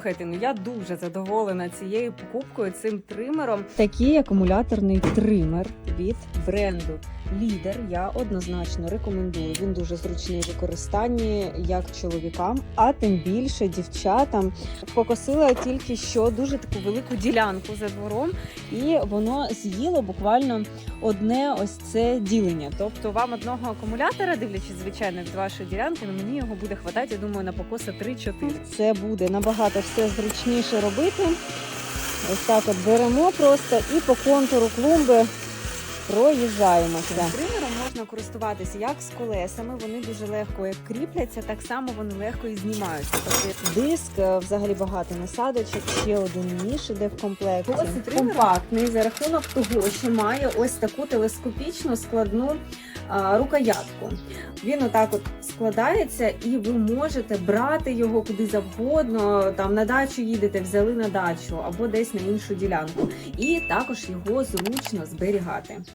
Слухайте, ну я дуже задоволена цією покупкою, цим тримером. Такий акумуляторний тример від бренду Лідер. Я однозначно рекомендую. Він дуже зручний в використанні як чоловікам, а тим більше дівчатам. Покосила тільки що дуже таку велику ділянку за двором, і воно з'їло буквально одне ось це ділення. Тобто вам одного акумулятора, дивлячись звичайно від вашої ділянки, ну мені його буде хватати, я думаю, на покоса 3-4. Це буде набагато все зручніше робити. Ось так от беремо просто і по контуру клумби проїжджаємося. Тримером можна користуватися як з колесами, вони дуже легко як кріпляться, так само вони легко і знімаються. Тобто диск, е, взагалі багато насадочок, ще один ніж іде в комплекті. Ось компактний за рахунок того, що має ось таку телескопічну складну а, рукоятку. Він отак от складається, і ви можете брати його куди завгодно. Там на дачу їдете, взяли на дачу або десь на іншу ділянку. І також його зручно зберігати.